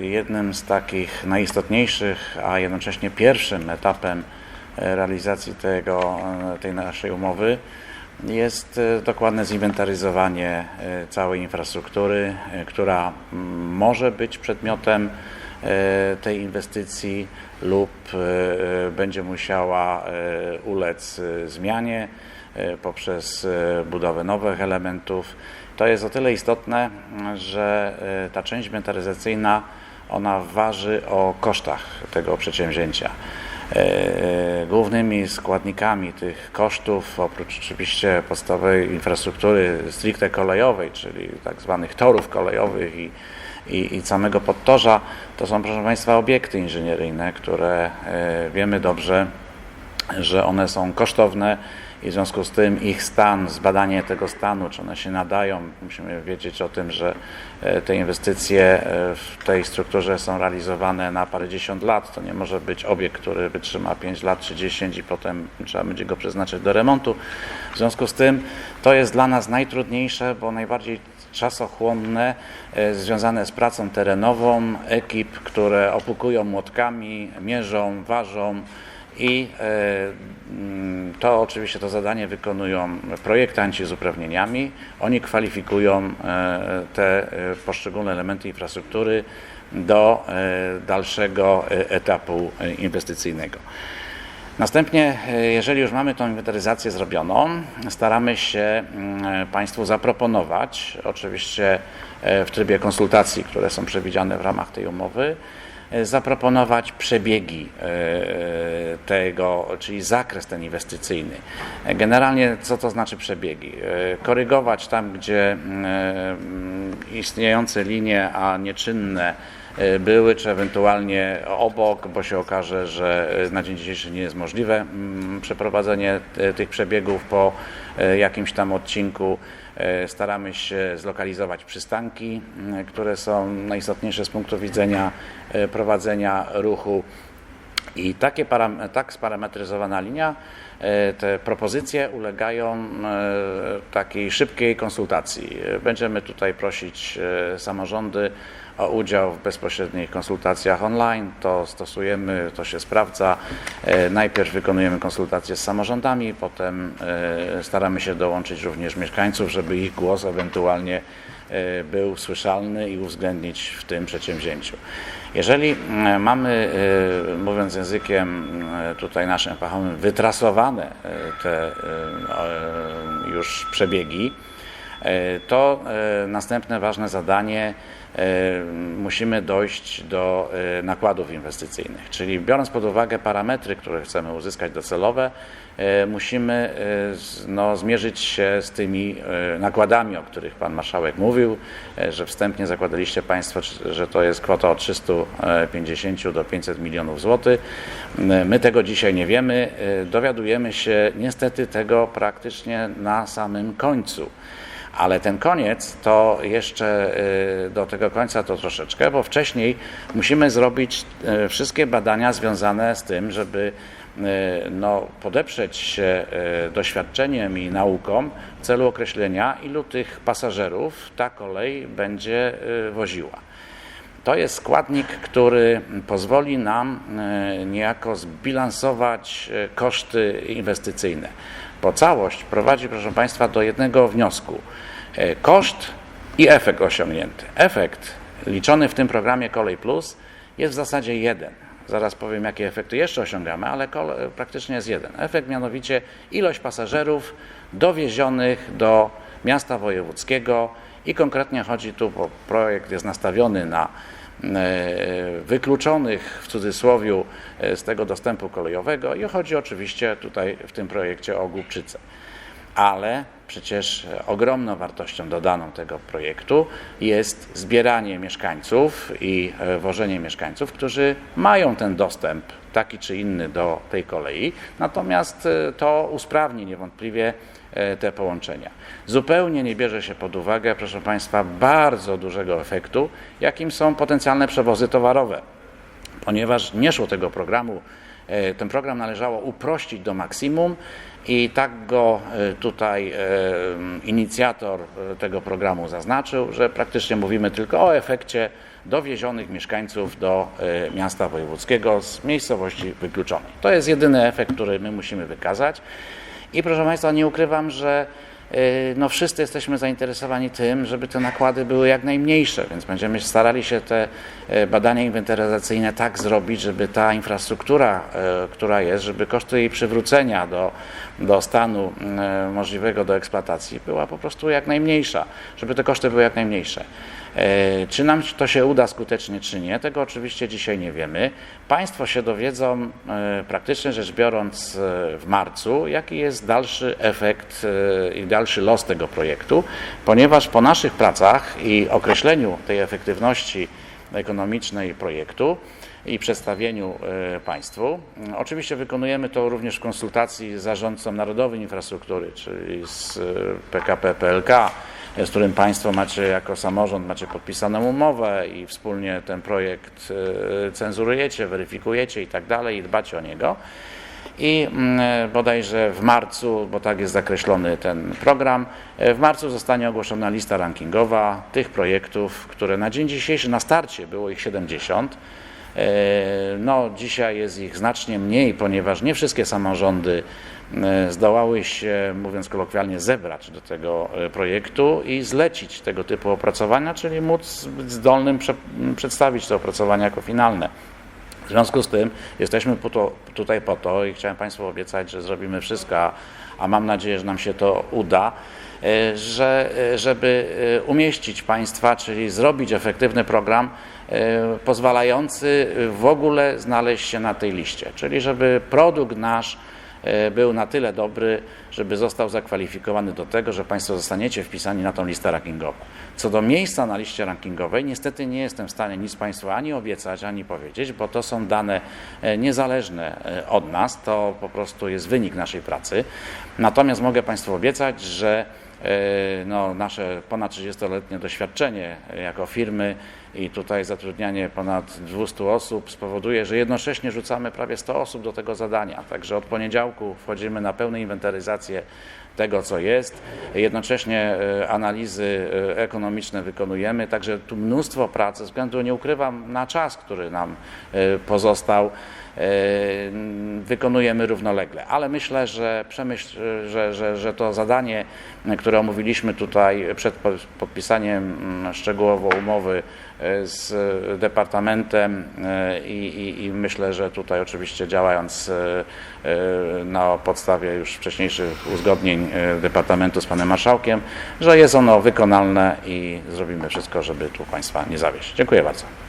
Jednym z takich najistotniejszych, a jednocześnie pierwszym etapem e, realizacji tego, e, tej naszej umowy jest e, dokładne zinwentaryzowanie całej infrastruktury, która może być przedmiotem tej inwestycji lub będzie musiała ulec zmianie poprzez budowę nowych elementów. To jest o tyle istotne, że e, ta część inwentaryzacyjna ona waży o kosztach tego przedsięwzięcia. E, Głównymi składnikami tych kosztów, oprócz oczywiście podstawowej infrastruktury stricte kolejowej, czyli tak zwanych torów kolejowych i, i, i samego podtorza, to są, proszę Państwa, obiekty inżynieryjne, które wiemy dobrze, że one są kosztowne i w związku z tym ich stan, zbadanie tego stanu, czy one się nadają, musimy wiedzieć o tym, że e, te inwestycje e, w tej strukturze są realizowane na parędziesiąt lat. To nie może być obiekt, który wytrzyma 5 lat czy 10 i potem trzeba będzie go przeznaczyć do remontu. W związku z tym to jest dla nas najtrudniejsze, bo najbardziej czasochłonne, e, związane z pracą terenową ekip, które opukują młotkami, mierzą, ważą, i e, mm, to oczywiście to zadanie wykonują projektanci z uprawnieniami. Oni kwalifikują e, te e, poszczególne elementy infrastruktury do dalszego etapu inwestycyjnego. Następnie, jeżeli już mamy tą inwentaryzację zrobioną, staramy się mm, Państwu zaproponować, oczywiście w trybie konsultacji, które są przewidziane w ramach tej umowy, zaproponować przebiegi e, tego, czyli zakres ten inwestycyjny. E, Generalnie co to znaczy przebiegi? E, Korygować tam, gdzie mm, istniejące linie, a nieczynne e, były, czy ewentualnie obok, bo się okaże, że e, na dzień dzisiejszy nie jest możliwe mm, przeprowadzenie e, tych przebiegów po e, jakimś tam odcinku. E, Staramy się zlokalizować przystanki, m, które są najistotniejsze z punktu widzenia e, prowadzenia ruchu. I takie param- tak sparametryzowana linia, e, te propozycje ulegają e, takiej szybkiej konsultacji. E, Będziemy tutaj prosić e, samorządy o udział w bezpośrednich konsultacjach online. To stosujemy, to się sprawdza. E, Najpierw wykonujemy konsultacje z samorządami, potem e, staramy się dołączyć również mieszkańców, żeby ich głos ewentualnie e, był słyszalny i uwzględnić w tym przedsięwzięciu. Jeżeli mamy, mówiąc językiem tutaj naszym fachowym, wytrasowane te już przebiegi, to następne ważne zadanie musimy dojść do e, nakładów inwestycyjnych, czyli biorąc pod uwagę parametry, które chcemy uzyskać docelowe, e, musimy e, no, zmierzyć się z tymi nakładami, o których Pan Marszałek mówił, że wstępnie zakładaliście Państwo, że to jest kwota od 350 do 500 milionów złotych. My tego dzisiaj nie wiemy. Dowiadujemy się niestety tego praktycznie na samym końcu. Ale ten koniec to jeszcze y, do tego końca to troszeczkę, bo wcześniej musimy zrobić y, wszystkie badania związane z tym, żeby y, no, podeprzeć się doświadczeniem i nauką w celu określenia, ilu tych pasażerów ta kolej będzie woziła. To jest składnik, który pozwoli nam e, niejako zbilansować e, koszty inwestycyjne. Bo całość prowadzi, proszę Państwa, do jednego wniosku. E, Koszt i efekt osiągnięty. Efekt liczony w tym programie Kolej Plus jest w zasadzie jeden. Zaraz powiem, jakie efekty jeszcze osiągamy, ale praktycznie jest jeden. Efekt mianowicie ilość pasażerów dowiezionych do miasta wojewódzkiego i konkretnie chodzi tu, bo projekt jest nastawiony na e, wykluczonych w cudzysłowie e, z tego dostępu kolejowego i chodzi oczywiście tutaj w tym projekcie o Głubczycę. Ale przecież ogromną wartością dodaną tego projektu jest zbieranie mieszkańców i e, wożenie mieszkańców, którzy mają ten dostęp taki czy inny do tej kolei, natomiast e, to usprawni niewątpliwie e, te połączenia. Zupełnie nie bierze się pod uwagę, proszę Państwa, bardzo dużego efektu, jakim są potencjalne przewozy towarowe ponieważ nie szło tego programu, e, ten program należało uprościć do maksimum i tak go e, tutaj e, inicjator e, tego programu zaznaczył, że praktycznie mówimy tylko o efekcie dowiezionych mieszkańców do e, miasta wojewódzkiego z miejscowości wykluczonej. To jest jedyny efekt, który my musimy wykazać. I proszę Państwa, nie ukrywam, że no wszyscy jesteśmy zainteresowani tym, żeby te nakłady były jak najmniejsze, więc będziemy starali się te y, badania inwentaryzacyjne tak zrobić, żeby ta infrastruktura, y, która jest, żeby koszty jej przywrócenia do, do stanu y, możliwego do eksploatacji była po prostu jak najmniejsza, żeby te koszty były jak najmniejsze. E, Czy nam to się uda skutecznie, czy nie, tego oczywiście dzisiaj nie wiemy. Państwo się dowiedzą, e, praktycznie rzecz biorąc, e, w marcu, jaki jest dalszy efekt i dalszy los tego projektu, ponieważ po naszych pracach i określeniu tej efektywności ekonomicznej projektu i przedstawieniu państwu. Oczywiście wykonujemy to również w konsultacji z zarządcą Narodowej Infrastruktury, czyli z PKP PLK, z którym Państwo macie jako samorząd macie podpisaną umowę i wspólnie ten projekt e, cenzurujecie, weryfikujecie i tak dalej i dbacie o niego. I mm, bodajże w marcu, bo tak jest zakreślony ten program, e, w marcu zostanie ogłoszona lista rankingowa tych projektów, które na dzień dzisiejszy, na starcie było ich 70. E, No, dzisiaj jest ich znacznie mniej, ponieważ nie wszystkie samorządy e, zdołały się, mówiąc kolokwialnie, zebrać do tego e, projektu i zlecić tego typu opracowania, czyli móc być zdolnym prze, przedstawić te opracowania jako finalne. W związku z tym jesteśmy po to, tutaj po to i chciałem Państwu obiecać, że zrobimy wszystko, a- a mam nadzieję, że nam się to uda, że, żeby umieścić Państwa, czyli zrobić efektywny program pozwalający w ogóle znaleźć się na tej liście, czyli żeby produkt nasz e, był na tyle dobry, żeby został zakwalifikowany do tego, że Państwo zostaniecie wpisani na tą listę rankingową. Co do miejsca na liście rankingowej, niestety nie jestem w stanie nic Państwu ani obiecać, ani powiedzieć, bo to są dane e, niezależne e, od nas, to po prostu jest wynik naszej pracy. Natomiast mogę Państwu obiecać, że e, no, nasze ponad 30-letnie doświadczenie jako firmy i tutaj zatrudnianie ponad 200 osób spowoduje, że jednocześnie rzucamy prawie 100 osób do tego zadania. Także od poniedziałku wchodzimy na pełną inwentaryzację tego, co jest. Jednocześnie e, analizy e, ekonomiczne wykonujemy, także tu mnóstwo pracy, względu, nie ukrywam, na czas, który nam e, pozostał, wykonujemy równolegle. Ale myślę, że przemyśl, że, że, że to zadanie, które omówiliśmy tutaj przed po- podpisaniem mm, szczegółowo umowy z Departamentem e, i, i, i myślę, że tutaj oczywiście działając e, e, na podstawie już wcześniejszych uzgodnień e, Departamentu z Panem Marszałkiem, że jest ono wykonalne i zrobimy wszystko, żeby tu Państwa nie zawieść. Dziękuję bardzo.